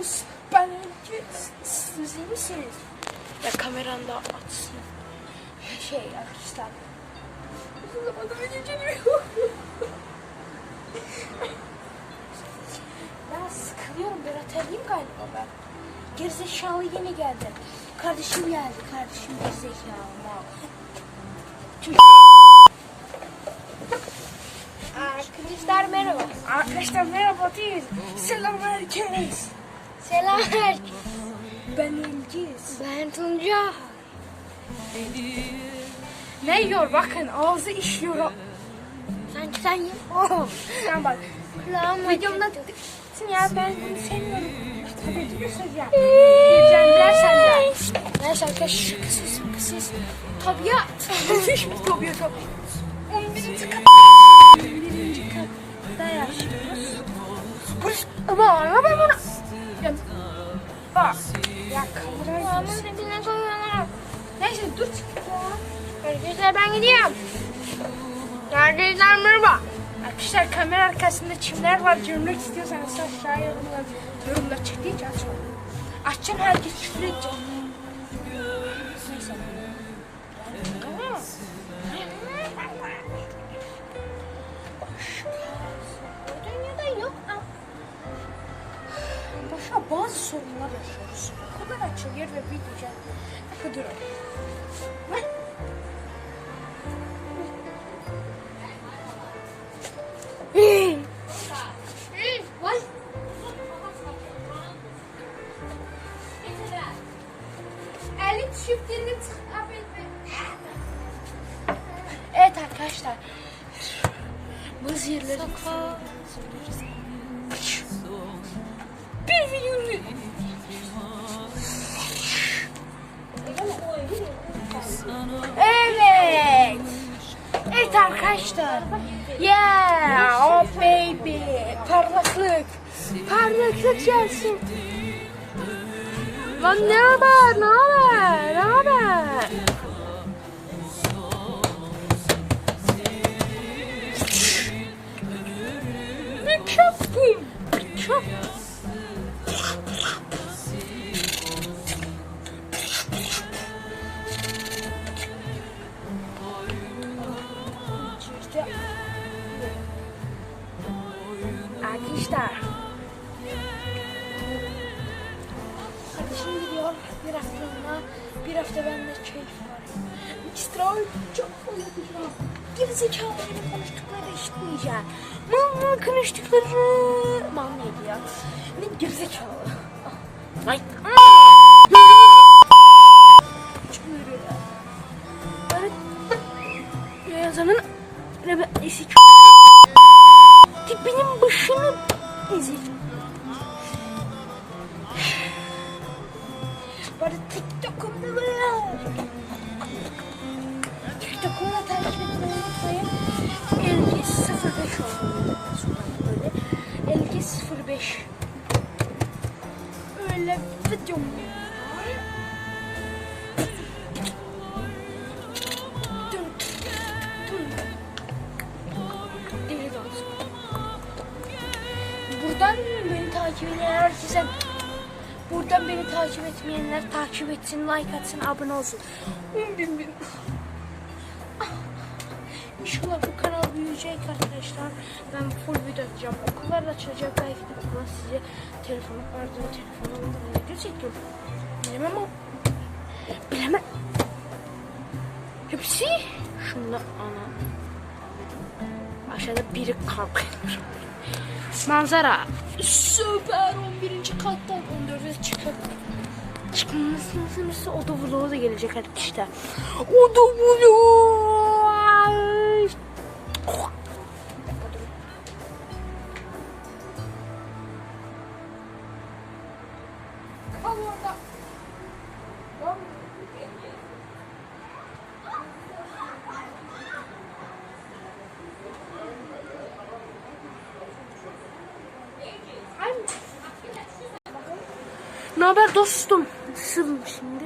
guys. Ben Ülke. Siz iyi misiniz? Ya kameran da açsın. Şey arkadaşlar. Uzun zamandır video çekiyorum. ben sıkılıyorum. Berat arayayım galiba ben. Gerizekalı yeni geldi. Kardeşim geldi. Kardeşim gerizekalı. Tüh. Ben İlgiz. Ben Tunca. Ne yiyor bakın ağzı işiyor. Sanki sen ye. Oh. Sen bak. Kulağım Videomda Sen ya ben bunu sevmiyorum. Tabii ki göstereceğim. Yiyeceğim biraz senden. Neyse arkadaşlar şakasız şakasız. Tabiat. Tabiat tabiat. 11. kat. 11. katta yaşıyoruz. Burası ama araba ben bana. Ben gidiyorum. Arkadaşlar merhaba. Arkadaşlar kamera arkasında çimler var. Görmek istiyorsanız aşağıya yorumlar, yorumlar çıktı hiç açma. Açacağım herkes küfür edecek. Neyse. Bu başka bazı sorunlar yaşıyoruz. Okullar açılıyor ve bitecek. Dakika durun. Çiftliğini Evet arkadaşlar. Bu zehirleri bir video Evet. Evet arkadaşlar. Yeah, oh baby. Parlaklık. Parlaklık gelsin. Lan ne haber? Ne haber? Ne haber? Mükemmel. Mükemmel. İşte. Arkadaşlar. Bir haftalığına. Bir hafta bende keyif var. Ekstra çok fazla bir var. Gerizekalıların konuştukları işitmeyeceğim. Mal konuştukları... Mal neydi ya? Ne gerizekalı. Ay. Çıkmıyor ya. Böyle yazanın rebellisi tipinin başını ezik. Bari TikTok'umda böyle. TikTok'umu da takip etmeyi unutmayın. Elgi 05 olmalı. Böyle. Elgi 05. Öyle videom. Buradan beni takip eden herkese Buradan beni takip etmeyenler takip etsin, like atsın, abone olsun. 10 bin bin. İnşallah bu kanal büyüyecek arkadaşlar. Ben full video atacağım. Okullar açılacak. Belki de buradan size telefonu pardon telefonumda video çekiyorum. Bilemem ama. Bilemem. Hepsi şunda ana. Aşağıda biri kalkıyor. Manzara. Süper 11. kattan 14'e çıkıp çıkmasının üstü oda vlogu da gelecek arkadaşlar. Oda vlogu. Kal orada. Ne haber dostum? Nasılım şimdi?